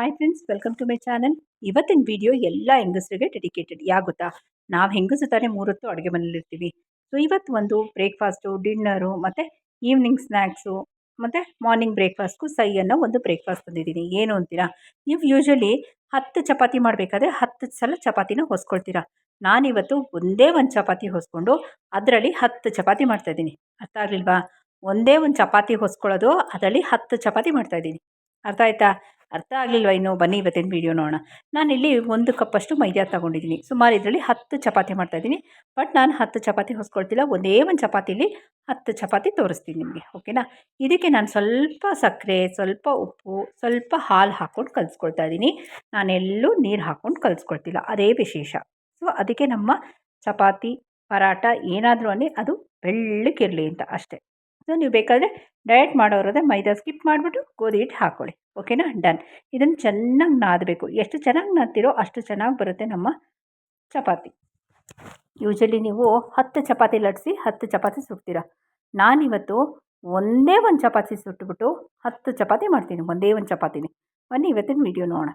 Hi friends welcome to my channel ಇವತ್ತಿನ video ಎಲ್ಲ ಹೆಂಗಸರಿಗೆ ಡೆಡಿಕೇಟೆಡ್ ಯಾ ಗೊತ್ತಾ? ನಾವು ಹೆಂಗಸು ತಾನೇ ಮೂರೊತ್ತು ಅಡುಗೆ ಮನೇಲಿರ್ತೀವಿ ಸೊ ಇವತ್ತು ಒಂದು ಬ್ರೇಕ್ಫಾಸ್ಟು ಡಿನ್ನರು ಮತ್ತು ಈವ್ನಿಂಗ್ ಸ್ನ್ಯಾಕ್ಸು ಮತ್ತು ಮಾರ್ನಿಂಗ್ ಬ್ರೇಕ್ಫಾಸ್ಟ್ಗೂ ಸೈ ಅನ್ನೋ ಒಂದು ಬ್ರೇಕ್ಫಾಸ್ಟ್ ತಂದಿದ್ದೀನಿ. ಏನು ಅಂತೀರಾ? ನೀವು ಯೂಶ್ವಲಿ ಹತ್ತು ಚಪಾತಿ ಮಾಡಬೇಕಾದ್ರೆ ಹತ್ತು ಸಲ ಚಪಾತಿನ ಹೊಸ್ಕೊಳ್ತೀರಾ? ನಾನಿವತ್ತು ಒಂದೇ ಒಂದು ಚಪಾತಿ ಹೊಸ್ಕೊಂಡು ಅದರಲ್ಲಿ ಹತ್ತು ಚಪಾತಿ ಮಾಡ್ತಾಯಿದ್ದೀನಿ ಅರ್ಥ ಆಗಲಿಲ್ವಾ? ಒಂದೇ ಒಂದು ಚಪಾತಿ ಹೊಸ್ಕೊಳ್ಳೋದು ಅದರಲ್ಲಿ ಹತ್ತು ಚಪಾತಿ ಮಾಡ್ತಾಯಿದ್ದೀನಿ ಅರ್ಥ ಆಯ್ತಾ? ಅರ್ಥ ಆಗಲಿಲ್ವ ಇನ್ನು? ಬನ್ನಿ ಇವತ್ತಿನ ವೀಡಿಯೋ ನೋಡೋಣ. ನಾನಿಲ್ಲಿ ಒಂದು ಕಪ್ಪಷ್ಟು ಮೈದಾ ತೊಗೊಂಡಿದ್ದೀನಿ. ಸುಮಾರು ಇದರಲ್ಲಿ ಹತ್ತು ಚಪಾತಿ ಮಾಡ್ತಾಯಿದ್ದೀನಿ ಬಟ್ ನಾನು ಹತ್ತು ಚಪಾತಿ ಹೊಸ್ಕೊಳ್ತಿಲ್ಲ. ಒಂದೇ ಒಂದು ಚಪಾತಿಲಿ ಹತ್ತು ಚಪಾತಿ ತೋರಿಸ್ತೀನಿ ನಿಮಗೆ, ಓಕೆನಾ? ಇದಕ್ಕೆ ನಾನು ಸ್ವಲ್ಪ ಸಕ್ಕರೆ, ಸ್ವಲ್ಪ ಉಪ್ಪು, ಸ್ವಲ್ಪ ಹಾಲು ಹಾಕ್ಕೊಂಡು ಕಲಿಸ್ಕೊಳ್ತಾ ಇದ್ದೀನಿ. ನಾನೆಲ್ಲೂ ನೀರು ಹಾಕ್ಕೊಂಡು ಕಲಿಸ್ಕೊಳ್ತಿಲ್ಲ. ಅದೇ ವಿಶೇಷ. ಸೊ ಅದಕ್ಕೆ ನಮ್ಮ ಚಪಾತಿ ಪರಾಟ ಏನಾದರೂ ಅನ್ನಿ ಅದು ಬೆಳ್ಳಕ್ಕಿರಲಿ ಅಂತ ಅಷ್ಟೇ. ಸೊ ನೀವು ಬೇಕಾದರೆ ಡಯಟ್ ಮಾಡೋರಾದ್ರೆ ಮೈದಾ ಸ್ಕಿಪ್ ಮಾಡಿಬಿಟ್ಟು ಗೋಧಿ ಹಿಟ್ಟು ಹಾಕ್ಕೊಳ್ಳಿ ಓಕೆನಾ ಡನ್ ಇದನ್ನು ಚೆನ್ನಾಗಿ ನಾದಬೇಕು. ಎಷ್ಟು ಚೆನ್ನಾಗಿ ನಾದ್ತಿರೋ ಅಷ್ಟು ಚೆನ್ನಾಗಿ ಬರುತ್ತೆ ನಮ್ಮ ಚಪಾತಿ. ಯೂಶಲಿ ನೀವು ಹತ್ತು ಚಪಾತಿ ಲಟ್ಸಿ ಹತ್ತು ಚಪಾತಿ ಸುಡ್ತೀರ. ನಾನಿವತ್ತು ಒಂದೇ ಒಂದು ಚಪಾತಿ ಸುಟ್ಬಿಟ್ಟು ಹತ್ತು ಚಪಾತಿ ಮಾಡ್ತೀನಿ. ಒಂದೇ ಒಂದು ಚಪಾತಿನಿ. ಬನ್ನಿ ಇವತ್ತಿನ ವೀಡಿಯೋ ನೋಡೋಣ.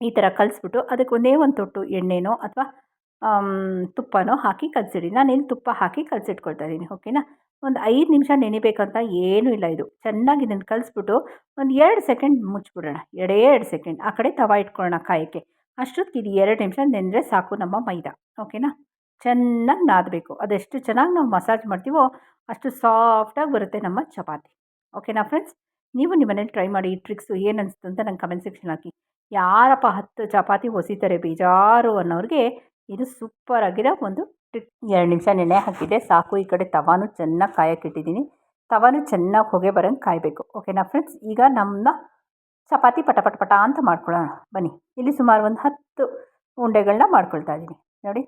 ಈ ಥರ ಕಲಿಸ್ಬಿಟ್ಟು ಅದಕ್ಕೆ ಒಂದೇ ಒಂದು ತೊಟ್ಟು ಎಣ್ಣೆನೋ ಅಥವಾ ತುಪ್ಪನೋ ಹಾಕಿ ಕಲಸಿಡಿ. ಇಲ್ಲಿ ತುಪ್ಪ ಹಾಕಿ ಕಲಸಿಟ್ಕೊಳ್ತಾ ಇದ್ದೀನಿ, ಓಕೆನಾ? ಒಂದು ಐದು ನಿಮಿಷ ನೆನಿಬೇಕಂತ ಏನೂ ಇಲ್ಲ ಇದು. ಚೆನ್ನಾಗಿ ಇದನ್ನು ಕಲಿಸ್ಬಿಟ್ಟು ಒಂದು ಎರಡು ಸೆಕೆಂಡ್ ಮುಚ್ಚಿಬಿಡೋಣ ಎರಡೇ ಎರಡು ಸೆಕೆಂಡ್. ಆ ಕಡೆ ತವ ಇಟ್ಕೊಳ್ಳೋಣ ಕಾಯಕ್ಕೆ. ಅಷ್ಟೊತ್ತಿಗೆ ಇದು ಎರಡು ನಿಮಿಷ ನೆನೆದ್ರೆ ಸಾಕು ನಮ್ಮ ಮೈದಾ, ಓಕೆನಾ? ಚೆನ್ನಾಗಿ ನಾದಬೇಕು. ಅದೆಷ್ಟು ಚೆನ್ನಾಗಿ ನಾವು ಮಸಾಜ್ ಮಾಡ್ತೀವೋ ಅಷ್ಟು ಸಾಫ್ಟಾಗಿ ಬರುತ್ತೆ ನಮ್ಮ ಚಪಾತಿ. ಓಕೆನಾ ಫ್ರೆಂಡ್ಸ್? ನೀವು ನಿಮ್ಮನೇಲಿ ಟ್ರೈ ಮಾಡಿ ಈ ಟ್ರಿಕ್ಸು ಏನು ಅನಿಸ್ತು ಅಂತ ನಂಗೆ ಕಮೆಂಟ್ ಸೆಕ್ಷನ್ ಹಾಕಿ. ಯಾರಪ್ಪ ಹತ್ತು ಚಪಾತಿ ಹೊಸಿತಾರೆ, ಬೇಜಾರು ಅನ್ನೋರಿಗೆ ಇದು ಸೂಪರಾಗಿರೋ ಒಂದು ಟ್ರಿಕ್ ಎರಡು ನಿಮಿಷ ನೆನೆ ಹಾಕಿದೆ ಸಾಕು. ಈ ಕಡೆ ತವಾನು ಚೆನ್ನಾಗಿ ಕಾಯಕ್ಕಿಟ್ಟಿದ್ದೀನಿ ತವಾನು ಚೆನ್ನಾಗಿ ಹೊಗೆ ಬರೋಂಗೆ ಕಾಯಬೇಕು. ಓಕೆನಾ ಫ್ರೆಂಡ್ಸ್? ಈಗ ನಮ್ಮ ಚಪಾತಿ ಪಟ ಪಟ ಪಟ ಅಂತ ಮಾಡ್ಕೊಳ್ಳೋಣ. ಬನ್ನಿ. ಇಲ್ಲಿ ಸುಮಾರು ಒಂದು ಹತ್ತು ಉಂಡೆಗಳನ್ನ ಮಾಡ್ಕೊಳ್ತಾ ಇದ್ದೀನಿ. ನೋಡಿ.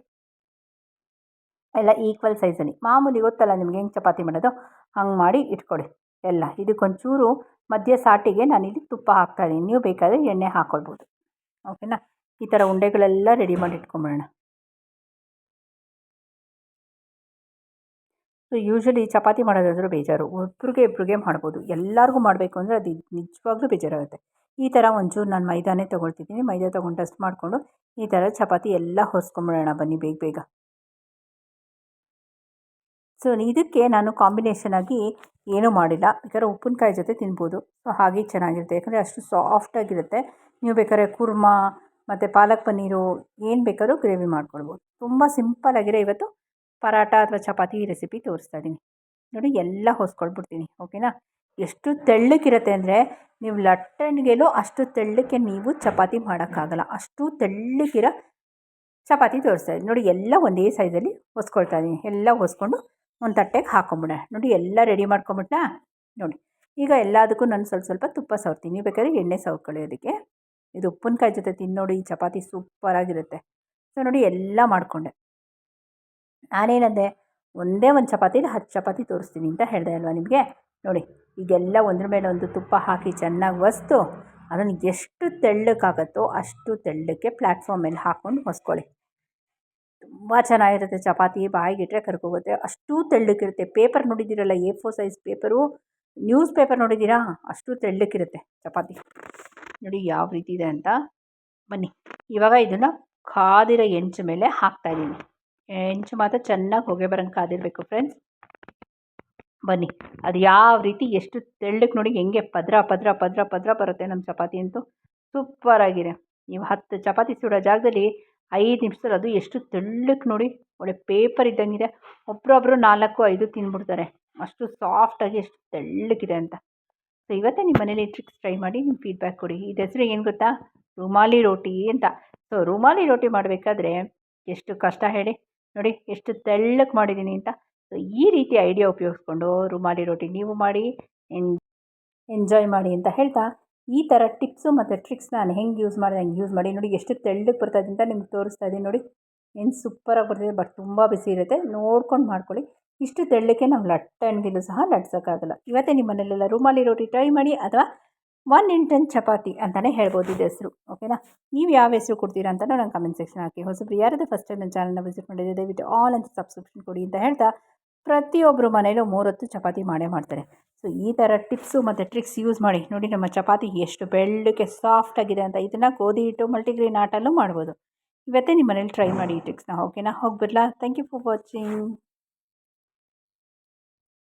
ಎಲ್ಲ ಈಕ್ವಲ್ ಸೈಜಲ್ಲಿ. ಮಾಮೂಲಿ ಗೊತ್ತಲ್ಲ ನಿಮ್ಗೆ ಹೆಂಗೆ ಚಪಾತಿ ಮಾಡೋದು? ಹಂಗೆ ಮಾಡಿ ಇಟ್ಕೊಡಿ. ಎಲ್ಲ. ಇದಕ್ಕೊಂಚೂರು ಮಧ್ಯ ಸಾಟಿಗೆ ನಾನಿಲ್ಲಿ ತುಪ್ಪ ಹಾಕ್ತಾಯಿದ್ದೀನಿ ನೀವು ಬೇಕಾದರೆ ಎಣ್ಣೆ ಹಾಕ್ಕೊಳ್ಬೋದು ಓಕೆನಾ? ಈ ಥರ ಉಂಡೆಗಳೆಲ್ಲ ರೆಡಿ ಮಾಡಿ ಇಟ್ಕೊಂಬಿಡೋಣ ಸೊ ಯೂಶ್ವಲಿ ಚಪಾತಿ ಮಾಡೋದಾದರೂ ಬೇಜಾರು. ಒಬ್ರಿಗೆ ಇಬ್ಬರಿಗೆ ಮಾಡ್ಬೋದು. ಎಲ್ಲರಿಗೂ ಮಾಡಬೇಕು ಅಂದರೆ ಅದು ನಿಜವಾಗ್ಲೂ ಬೇಜಾರಾಗುತ್ತೆ. ಈ ಥರ ಒಂಚೂರು ನಾನು ಮೈದಾನೇ ತೊಗೊಳ್ತಿದ್ದೀನಿ. ಮೈದಾ ತೊಗೊಂಡು ಟೆಸ್ಟ್ ಮಾಡಿಕೊಂಡು ಈ ಥರ ಚಪಾತಿ ಎಲ್ಲ ಹೊಸ್ಕೊಂಬಿಡೋಣ ಬನ್ನಿ ಬೇಗ ಬೇಗ. ಸೊ ಇದಕ್ಕೆ ನಾನು ಕಾಂಬಿನೇಷನ್ ಆಗಿ ಏನೂ ಮಾಡಿಲ್ಲ. ಬೇಕಾದ್ರೆ ಉಪ್ಪಿನಕಾಯಿ ಜೊತೆ ತಿನ್ಬೋದು. ಸೊ ಹಾಗೆ ಚೆನ್ನಾಗಿರುತ್ತೆ. ಯಾಕಂದರೆ ಅಷ್ಟು ಸಾಫ್ಟಾಗಿರುತ್ತೆ ನೀವು ಬೇಕಾದ್ರೆ ಕುರ್ಮಾ, ಮತ್ತು ಪಾಲಕ್ ಪನ್ನೀರು ಏನು ಬೇಕಾದ್ರೂ ಗ್ರೇವಿ ಮಾಡ್ಕೊಳ್ಬೋದು. ತುಂಬ ಸಿಂಪಲ್ಲಾಗಿರೋ ಇವತ್ತು ಪರಾಟ ಅಥವಾ ಚಪಾತಿ ರೆಸಿಪಿ ತೋರಿಸ್ತಾ ಇದ್ದೀನಿ ನೋಡಿ ಎಲ್ಲ ಹೊಸ್ಕೊಳ್ಬಿಡ್ತೀನಿ ಓಕೆನಾ ಎಷ್ಟು ತೆಳ್ಳಕ್ಕಿರುತ್ತೆ ಅಂದರೆ ನೀವು ಲಟ್ಟಣಿಗೆಲೂ ಅಷ್ಟು ತೆಳ್ಳಕ್ಕೆ ನೀವು ಚಪಾತಿ ಮಾಡೋಕ್ಕಾಗಲ್ಲ. ಅಷ್ಟು ತೆಳ್ಳಕ್ಕಿರೋ ಚಪಾತಿ ತೋರಿಸ್ತಾ ಇದ್ದೀನಿ ನೋಡಿ ಎಲ್ಲ ಒಂದೇ ಸೈಜಲ್ಲಿ ಹೊಸ್ಕೊಳ್ತಾ ಇದ್ದೀನಿ ಎಲ್ಲ ಹೊಸ್ಕೊಂಡು ಒಂದು ತಟ್ಟೆಗೆ ಹಾಕೊಂಬಿಡ ನೋಡಿ ಎಲ್ಲ ರೆಡಿ ಮಾಡ್ಕೊಂಬಿಟ್ಟನಾ ನೋಡಿ, ಈಗ ಎಲ್ಲದಕ್ಕೂ ನಾನು ಸ್ವಲ್ಪ ಸ್ವಲ್ಪ ತುಪ್ಪ ಸವರ್ತೀನಿ. ಬೇಕಾದ್ರೆ ಎಣ್ಣೆ ಸವರ್ಕೊಳ್ಳಿ ಅದಕ್ಕೆ. ಇದು ಉಪ್ಪಿನಕಾಯಿ ಜೊತೆ ತಿನ್ನೋಡಿ ಈ ಚಪಾತಿ ಸೂಪರಾಗಿರುತ್ತೆ ಸೊ ನೋಡಿ ಎಲ್ಲ ಮಾಡಿಕೊಂಡೆ. ನಾನೇನಂದೆ ಒಂದೇ ಒಂದು ಚಪಾತಿಲಿ ಹತ್ತು ಚಪಾತಿ ತೋರಿಸ್ತೀನಿ ಅಂತ ಹೇಳಿದೆ ಅಲ್ವಾ ನಿಮಗೆ? ನೋಡಿ, ಈಗೆಲ್ಲ ಒಂದ್ರ ಮೇಲೆ ಒಂದು ತುಪ್ಪ ಹಾಕಿ ಚೆನ್ನಾಗಿ ಒಸ್ತು, ಅದನ್ನು ಎಷ್ಟು ತೆಳ್ಳಕ್ಕಾಗತ್ತೋ ಅಷ್ಟು ತೆಳ್ಳಕ್ಕೆ ಪ್ಲ್ಯಾಟ್ಫಾರ್ಮ್ ಮೇಲೆ ಹಾಕ್ಕೊಂಡು ಹೊಸ್ಕೊಳ್ಳಿ ತುಂಬ ಚೆನ್ನಾಗಿರುತ್ತೆ ಚಪಾತಿ, ಬಾಯಿಗಿಟ್ರೆ ಕರ್ಕೋಗುತ್ತೆ. ಅಷ್ಟು ತೆಳ್ಳಕ್ಕಿರುತ್ತೆ paper ನೋಡಿದ್ದೀರಲ್ಲ A four size paper? Newspaper ನೋಡಿದ್ದೀರಾ ಅಷ್ಟು ತೆಳ್ಳಕ್ಕಿರುತ್ತೆ ಚಪಾತಿ. ನೋಡಿ ಯಾವ ರೀತಿ ಇದೆ ಅಂತ. ಬನ್ನಿ, ಇವಾಗ ಇದನ್ನು ಕಾದಿರೋ ಎಂಚು ಮೇಲೆ ಹಾಕ್ತಾಯಿದ್ದೀನಿ ಹೆಂಚು ಮಾತ್ರ ಚೆನ್ನಾಗಿ ಹೊಗೆ ಬರೋಂಗೆ ಕಾದಿರಬೇಕು ಫ್ರೆಂಡ್ಸ್ ಬನ್ನಿ. ಅದು ಯಾವ ರೀತಿ ಎಷ್ಟು ತೆಳ್ಳಕ್ಕೆ ನೋಡಿ ಹೆಂಗೆ ಪದ್ರ ಪದ್ರ ಪದ್ರ ಪದ್ರ ಬರುತ್ತೆ ನಮ್ಮ ಚಪಾತಿ ಅಂತೂ. ಸೂಪರಾಗಿದೆ ನೀವು ಹತ್ತು ಚಪಾತಿ ಸುಡೋ ಜಾಗದಲ್ಲಿ ಐದು ನಿಮಿಷದಲ್ಲಿ ಅದು ಎಷ್ಟು ತೆಳ್ಳಕ್ಕೆ ನೋಡಿ, ಒಳ್ಳೆ ಪೇಪರ್ ಇದ್ದಂಗಿದೆ. ಒಬ್ಬರೊಬ್ಬರು ನಾಲ್ಕು, ಐದು ತಿಂದ್ಬಿಡ್ತಾರೆ ಅಷ್ಟು ಸಾಫ್ಟಾಗಿ ಎಷ್ಟು ತೆಳ್ಳಕ್ಕಿದೆ ಅಂತ. ಸೊ ಇವತ್ತೇ ನಿಮ್ಮ ಮನೇಲಿ ಟ್ರಿಕ್ಸ್ ಟ್ರೈ ಮಾಡಿ ನಿಮ್ಮ ಫೀಡ್ಬ್ಯಾಕ್ ಕೊಡಿ. ಇದು ಹೆಸರು ಏನು ಗೊತ್ತಾ? ರುಮಾಲಿ ರೋಟಿ ಅಂತ. ಸೊ ರುಮಾಲಿ ರೋಟಿ ಮಾಡಬೇಕಾದ್ರೆ ಎಷ್ಟು ಕಷ್ಟ ಹೇಳಿ? ನೋಡಿ ಎಷ್ಟು ತೆಳ್ಳಕ್ಕೆ ಮಾಡಿದ್ದೀನಿ ಅಂತ. ಸೊ ಈ ರೀತಿ ಐಡಿಯಾ ಉಪಯೋಗಿಸ್ಕೊಂಡು ರುಮಾಲಿ ರೋಟಿ ನೀವು ಮಾಡಿ ಎಂಜಾಯ್ ಮಾಡಿ ಅಂತ ಹೇಳ್ತಾ, ಈ ಥರ ಟಿಪ್ಸು ಮತ್ತು ಟ್ರಿಕ್ಸ್ ನಾನು ಹೆಂಗೆ ಯೂಸ್ ಮಾಡಿದೆ, ಹಂಗೆ ಯೂಸ್ ಮಾಡಿ ನೋಡಿ ಎಷ್ಟು ತೆಳ್ಳಗೆ ಬರ್ತಾಯಿದೆ ಅಂತ ನಿಮ್ಗೆ ತೋರಿಸ್ತಾ ಇದ್ದೀನಿ ನೋಡಿ. ಏನು ಸೂಪರಾಗಿ ಬರ್ತಿದೆ ಬಟ್ ತುಂಬ ಬಿಸಿ ಇರುತ್ತೆ. ನೋಡ್ಕೊಂಡು ಮಾಡ್ಕೊಳ್ಳಿ. ಇಷ್ಟು ತೆಳ್ಳಕ್ಕೆ ನಾವು ಲಟ್ಟಣಿಗೆಲ್ಲೂ ಸಹ ಲಟ್ಸೋಕ್ಕಾಗಲ್ಲ. ಇವತ್ತೇ ನಿಮ್ಮ ಮನೇಲೆಲ್ಲ ರುಮಾಲಿ ರೋಟಿ ಟ್ರೈ ಮಾಡಿ, ಅಥವಾ ಒನ್ ಇನ್ ಟೆನ್ ಚಪಾತಿ ಅಂತಲೇ ಹೇಳ್ಬೋದು ಇದು ಹೆಸರು ಓಕೆನಾ ನೀವು ಯಾವ ಹೆಸರು ಕೊಡ್ತೀರಾ ಅಂತಲೂ ನಂಗೆ ಕಮೆಂಟ್ ಸೆಕ್ಷನ್ ಹಾಕಿ. ಹೊಸಬ್ರು ಯಾರಾದರೂ ಫಸ್ಟ್ ಟೈಮ್ ನನ್ನ ಚಾನಲ್ನ ವಿಸಿಟ್ ಮಾಡಿದ್ರೆ ದಯವಿಟ್ಟು ಆಲ್ ಅಂತ ಸಬ್ಸ್ಕ್ರಿಪ್ಷನ್ ಕೊಡಿ ಅಂತ ಹೇಳ್ತಾ ಪ್ರತಿಯೊಬ್ಬರು ಮನೇಲೂ ಮೂರೊತ್ತು ಚಪಾತಿ ಮಾಡೇ ಮಾಡ್ತಾರೆ. ಸೊ ಈ ಥರ ಟಿಪ್ಸು ಮತ್ತು ಟ್ರಿಕ್ಸ್ ಯೂಸ್ ಮಾಡಿ ನೋಡಿ ನಮ್ಮ ಚಪಾತಿ ಎಷ್ಟು ಬೆಳ್ಳಗೆ ಸಾಫ್ಟಾಗಿದೆ ಅಂತ ಇದನ್ನು ಗೋಧಿ ಹಿಟ್ಟು ಮಲ್ಟಿಗ್ರೇನ್ ಆಟಲ್ಲೂ ಮಾಡ್ಬೋದು. ಇವತ್ತೇ ನಿಮ್ಮ ಮನೇಲಿ ಟ್ರೈ ಮಾಡಿ ಈ ಟ್ರಿಕ್ಸ್ನ ಓಕೆನಾ ಹೋಗಿ ಬರಲಾ ಥ್ಯಾಂಕ್ ಯು ಫಾರ್ ವಾಚಿಂಗ್